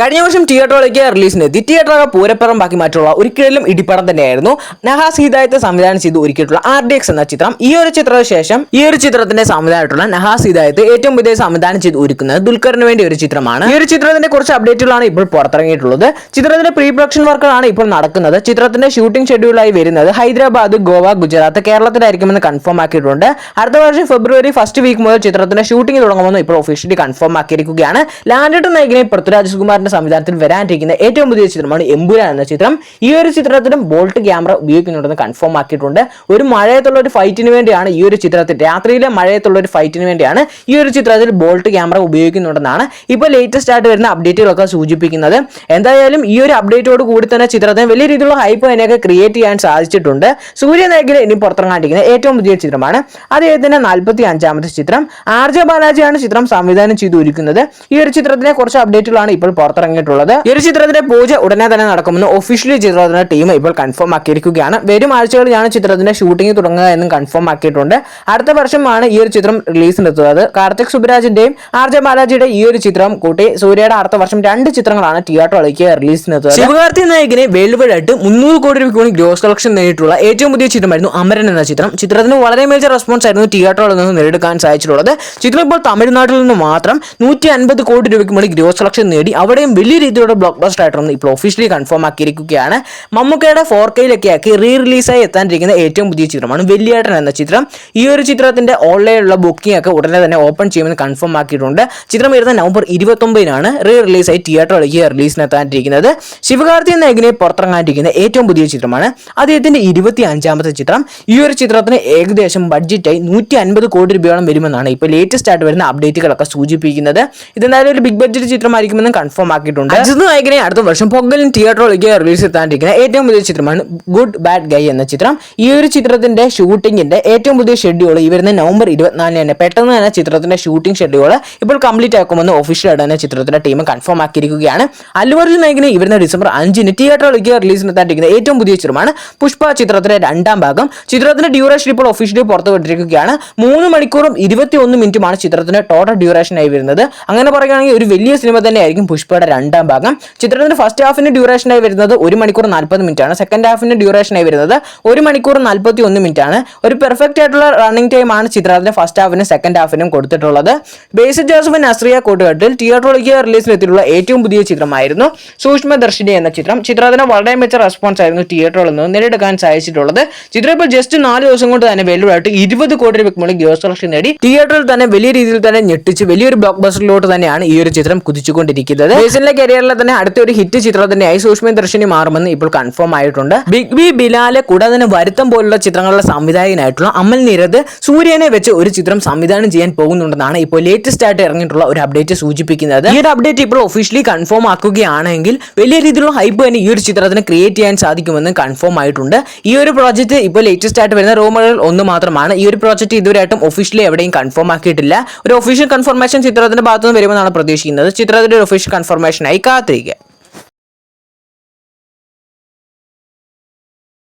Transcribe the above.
കഴിഞ്ഞ വർഷം തിയേറ്ററുകളിലേക്ക് റിലീസിനെത്തി തിയേറ്ററുകൾ പൂരപ്പുറം ബാക്കി മാറ്റുള്ള ഒരിക്കലും ഇടിപ്പടം തന്നെയായിരുന്നു. നഹാസ് ഹിദായത്തെ സംവിധാനം ചെയ്ത് ഒരുക്കിയിട്ടുള്ള ആർ ഡി എക്സ് എന്ന ചിത്രം. ഈ ഒരു ചിത്രത്തിന് ശേഷം ഈ ഒരു ചിത്രത്തിന്റെ സംവിധാനമായിട്ടുള്ള നഹാസ് ഹിദായത്ത് ഏറ്റവും പുതിയ സംവിധാനം ചെയ്ത് ഒരുക്കുന്നത് ദുൽഖറിന് വേണ്ടി ഒരു ചിത്രമാണ്. ഈ ഒരു ചിത്രത്തിന്റെ കുറച്ച് അപ്ഡേറ്റുകളാണ് ഇപ്പോൾ പുറത്തിറങ്ങിയിട്ടുള്ളത്. ചിത്രത്തിന്റെ പ്രീ പ്രൊഡക്ഷൻ വർക്കുകളാണ് ഇപ്പോൾ നടക്കുന്നത്. ചിത്രത്തിന്റെ ഷൂട്ടിംഗ് ഷെഡ്യൂളായി വരുന്നത് ഹൈദരാബാദ് ഗോവ ഗുജറാത്ത് കേരളത്തിലായിരിക്കുമെന്ന് കൺഫേം ആക്കിയിട്ടുണ്ട്. അടുത്ത വർഷം ഫെബ്രുവരി ഫസ്റ്റ് വീക്ക് മുതൽ ചിത്രത്തിന്റെ ഷൂട്ടിംഗ് തുടങ്ങുമെന്ന് ഇപ്പോൾ ഒഫീഷ്യലി കൺഫേം ആക്കിയിരിക്കുകയാണ്. ലാൻഡ് നായകനെ പൃഥ്വിരാജ് സുകുമാരന്റെ സംവിധാനത്തിൽ വരാനിരിക്കുന്ന ഏറ്റവും പുതിയ ചിത്രമാണ് എമ്പുരാൻ എന്ന ചിത്രം. ഈ ഒരു ചിത്രത്തിലും ബോൾട്ട് ക്യാമറ ഉപയോഗിക്കുന്നുണ്ടെന്ന് കൺഫേം ആക്കിയിട്ടുണ്ട്. ഒരു മഴയത്തുള്ള ഒരു ഫൈറ്റിന് വേണ്ടിയാണ് ഈ ഒരു ചിത്രത്തിൽ രാത്രിയിലെ മഴയത്തുള്ള ഒരു ഫൈറ്റിന് വേണ്ടിയാണ് ഈ ഒരു ചിത്രത്തിൽ ബോൾട്ട് ക്യാമറ ഉപയോഗിക്കുന്നുണ്ടെന്നാണ് ഇപ്പോൾ ലേറ്റസ്റ്റ് ആയിട്ട് വരുന്ന അപ്ഡേറ്റുകളൊക്കെ സൂചിപ്പിക്കുന്നത്. എന്തായാലും ഈ ഒരു അപ്ഡേറ്റോട് കൂടി തന്നെ ചിത്രത്തിന് വലിയ രീതിയിലുള്ള ഹൈപ്പ് തന്നെയൊക്കെ ക്രിയേറ്റ് ചെയ്യാൻ സാധിച്ചിട്ടുണ്ട്. സൂര്യനായകിലെ ഇനി പുറത്തിറങ്ങാണ്ടിരിക്കുന്ന ഏറ്റവും പുതിയ ചിത്രമാണ്. അദ്ദേഹത്തിന്റെ നാൽപ്പത്തി അഞ്ചാമത്തെ ചിത്രം. ആർ ജെ ബാലാജിയാണ് ചിത്രം സംവിധാനം ചെയ്തു ഒരുക്കുന്നത് ഈ ഒരു ചിത്രത്തിനെ കുറച്ച് അപ്ഡേറ്റുകളാണ് ഇപ്പോൾ പുറത്തിറങ്ങിയിട്ടുള്ളത്. ഈ ഒരു ചിത്രത്തിന്റെ പൂജ ഉടനെ തന്നെ നടക്കുമെന്ന് ഒഫീഷ്യലി ചിത്രത്തിന്റെ ടീം ഇപ്പോൾ കൺഫേം ആക്കിയിരിക്കുകയാണ്. വരും ആഴ്ചകളിലാണ് ചിത്രത്തിന്റെ ഷൂട്ടിംഗ് തുടങ്ങുക എന്നും കൺഫേം ആക്കിയിട്ടുണ്ട്. അടുത്ത വർഷമാണ് ഈ ഒരു ചിത്രം റിലീസിനെത്തുന്നത് കാർത്തിക് സുബരാജിന്റെയും ആർ ജെ ബാലാജിയുടെ ഈ ഒരു ചിത്രം കൂട്ടി സൂര്യയുടെ അടുത്ത വർഷം രണ്ട് ചിത്രങ്ങളാണ് തിയേറ്ററുകളിലേക്ക് റിലീസിനെത്തുന്നത് ശിവകാർത്തി നായകനെ വേൾഡ് വൈഡ് ആയിട്ട് മുന്നൂറ് കോടി രൂപയ്ക്ക് ഗ്രോസ് കളക്ഷൻ നേരിട്ടുള്ള ഏറ്റവും പുതിയ ചിത്രമായിരുന്നു അമരൻ എന്ന ചിത്രം. ചിത്രത്തിന് വളരെ മേജർ റെസ്പോൺസ് ആയിരുന്നു തിയേറ്ററുകളിൽ നിന്ന് നേടിയെടുക്കാൻ സാധിച്ചിട്ടുള്ളത്. ചിത്രം ഇപ്പോൾ തമിഴ്നാട്ടിൽ നിന്ന് മാത്രം നൂറ്റി അൻപത് കോടി രൂപയ്ക്ക് മുകളിൽ ഗ്രോസ് കളക്ഷൻ നേടി അവിടെയും വലിയ രീതിയിലുള്ള ബ്ലോക്ക് ബസ്റ്റർ ആയിട്ടൊന്ന് ഇപ്പോൾ ഒഫീഷ്യലി കൺഫേം ആക്കിയിരിക്കുകയാണ്. മമ്മൂക്കയുടെ ഫോർ കെയിലൊക്കെ ആക്കി റീ റിലീസായി എത്താനിരിക്കുന്ന ഏറ്റവും പുതിയ ചിത്രമാണ് വെള്ളിയേട്ടൻ എന്ന ചിത്രം. ഈ ഒരു ചിത്രത്തിന്റെ ഓൺലൈനിലുള്ള ബുക്കിംഗ് ഒക്കെ ഉടനെ തന്നെ ഓപ്പൺ ചെയ്യുമെന്ന് കൺഫേം ആക്കിയിട്ടുണ്ട്. ചിത്രം വരുന്ന നവംബർ ഇരുപത്തൊമ്പതിനാണ് റീ റിലീസായി തിയേറ്ററിലേക്ക് റിലീസിനെത്താനിരിക്കുന്നത് ശിവകാർത്തി എന്ന ഏകനെ പുറത്തിറങ്ങാനിരിക്കുന്ന ഏറ്റവും പുതിയ ചിത്രമാണ്. അദ്ദേഹത്തിന്റെ ഇരുപത്തി അഞ്ചാമത്തെ ചിത്രം. ഈ ഒരു ചിത്രത്തിന് ഏകദേശം ബഡ്ജറ്റായി നൂറ്റി അൻപത് കോടി രൂപയോളം വരുമെന്നാണ് ഇപ്പോൾ ലേറ്റസ്റ്റ് ആയിട്ട് വരുന്ന അപ്ഡേറ്റുകളൊക്കെ സൂചിപ്പിക്കുന്നത്. ഇതെന്തായാലും ഒരു ബിഗ് ബഡ്ജറ്റ് ചിത്രമായിരിക്കുമെന്ന് കൺഫേം ആക്കിയിട്ടുണ്ട് അജിത് നായകനെ അടുത്ത വർഷം പൊങ്കലിൻ തിയേറ്ററിലേക്ക് റിലീസ് എത്താനിരിക്കുന്ന ഏറ്റവും പുതിയ ചിത്രമാണ് ഗുഡ് ബാഡ് ഗൈ എന്ന ചിത്രം. ഈ ഒരു ചിത്രത്തിന്റെ ഷൂട്ടിങ്ങിന്റെ ഏറ്റവും പുതിയ ഷെഡ്യൂൾ ഈ വരുന്ന നവംബർ ഇരുപത്തിനാലിന് തന്നെ പെട്ടെന്ന് തന്നെ ചിത്രത്തിന്റെ ഷൂട്ടിംഗ് ഷെഡ്യൂൾ ഇപ്പോൾ കംപ്ലീറ്റ് ആക്കുമെന്ന് ഒഫീഷ്യലായിട്ട് തന്നെ ചിത്രത്തിന്റെ ടീം കൺഫേം ആക്കിയിരിക്കുകയാണ്. അല്ലു അർജുൻ നായകനെ ഈ വരുന്ന ഡിസംബർ അഞ്ചിന് തിയേറ്ററിലേക്ക് റിലീസിനെത്താനിരിക്കുന്ന ഏറ്റവും പുതിയ ചിത്രമാണ് പുഷ്പ ചിത്രത്തിന്റെ രണ്ടാം ഭാഗം. ചിത്രത്തിന്റെ ഡ്യൂറേഷൻ ഇപ്പോൾ ഒഫീഷ്യലി പുറത്തുവിട്ടിരിക്കുകയാണ് മൂന്ന് മണിക്കൂറും ഇരുപത്തി ഒന്ന് മിനിറ്റുമാണ് ചിത്രത്തിന്റെ ടോട്ടൽ ഡ്യൂറേഷൻ ആയി വരുന്നത്. അങ്ങനെ പറയുകയാണെങ്കിൽ ഒരു വലിയ സിനിമ തന്നെയായിരിക്കും പുഷ്പയുടെ രണ്ടാം ഭാഗം. ചിത്രത്തിന്റെ ഫസ്റ്റ് ഹാഫിന്റെ ഡ്യൂറേഷൻ ആയി വരുന്നത് ഒരു മണിക്കൂർ നാൽപ്പത് മിനിറ്റ് ആണ് സെക്കൻഡ് ഹാഫിന്റെ ഡ്യൂറേഷൻ ആയി വരുന്നത് ഒരു മണിക്കൂർ നാൽപ്പത്തി ഒന്ന് മിനിറ്റ് ആണ് ഒരു പെർഫെക്റ്റ് ആയിട്ടുള്ള റണ്ണിംഗ് ടൈം ആണ് ചിത്രത്തിന്റെ ഫസ്റ്റ് ഹാഫിനും സെക്കൻഡ് ഹാഫിനും കൊടുത്തിട്ടുള്ളത്. ബേസിക് ജോസഫ് നസ്രിയ കൂട്ടുകെട്ടിൽ തിയേറ്ററിലേക്ക് റിലീസിലെത്തിയിട്ടുള്ള ഏറ്റവും പുതിയ ചിത്രമായിരുന്നു സൂക്ഷ്മദർശിനി എന്ന ചിത്രം. ചിത്രത്തിന് വളരെ മികച്ച റെസ്പോൺസ് ആയിരുന്നു തിയേറ്ററുകളിൽ നിന്ന് നേടിയെടുക്കാൻ സാധിച്ചിട്ടുള്ളത്. ചിത്രം ഇപ്പോൾ ജസ്റ്റ് നാല് ദിവസം കൊണ്ട് തന്നെ വെല്ലുവായിട്ട് ഇരുപത് കോടി രൂപയ്ക്ക് മുകളിൽ ഗ്രോസ് കളക്ഷൻ നേടി. തിയേറ്ററിൽ തന്നെ വലിയ രീതിയിൽ തന്നെ ഞെട്ടിച്ച് വലിയൊരു ബ്ലോക്ക് ബസ്റ്ററിലോട്ട് തന്നെയാണ് ഈ ഒരു ചിത്രം കുതിച്ചുകൊണ്ടിരിക്കുന്നത്. ബേസിലെ കരിയറിലെ തന്നെ അടുത്ത ഒരു ഹിറ്റ് ചിത്രം തന്നെയായി സൂക്ഷ്മ ദർശനി മാറുമെന്ന് ഇപ്പോൾ കൺഫേം ആയിട്ടുണ്ട്. ബിഗ് ബി ബിലാലെ കൂടാതെ തന്നെ വരുത്തം പോലുള്ള ചിത്രങ്ങളുടെ സംവിധായകനായിട്ടുള്ള അമൽ നിരത് സൂര്യനെ വെച്ച് ഒരു ചിത്രം സംവിധാനം ചെയ്യാൻ പോകുന്നുണ്ടെന്നാണ് ഇപ്പോൾ ലേറ്റസ്റ്റ് ആയിട്ട് ഇറങ്ങിയിട്ടുള്ള ഒരു അപ്ഡേറ്റ് സൂചിപ്പിക്കുന്നത്. ഈ ഒരു അപ്ഡേറ്റ് ഇപ്പോൾ ഒഫീഷ്യലി കൺഫേം ആക്കുകയാണെങ്കിൽ വലിയ രീതിയിലുള്ള ഹൈപ്പ് തന്നെ ഈ ഒരു ചിത്രത്തിന് ക്രിയേറ്റ് ചെയ്യാൻ സാധിക്കുമെന്ന് കൺഫേം ആയിട്ടുണ്ട്. ഈ ഒരു പ്രോജക്റ്റ് ഇപ്പോൾ ലേറ്റസ്റ്റ് ആയിട്ട് വരുന്ന റൂമുകളിൽ ഒന്ന് മാത്രമാണ്. ഈ ഒരു പ്രോജക്റ്റ് ഇതുവരെയായിട്ടും ഒഫീഷ്യലി എവിടെയും കൺഫേം ആക്കിയിട്ടില്ല. ഒരു ഒഫീഷ്യൽ കൺഫർമേഷൻ ചിത്രത്തിന്റെ ഭാഗത്തുനിന്ന് വരുമെന്നാണ് പ്രതീക്ഷിക്കുന്നത്. ചിത്രത്തിന്റെ ഒരു ഒഫീഷ്യൽ इनफार्मेशन ऐका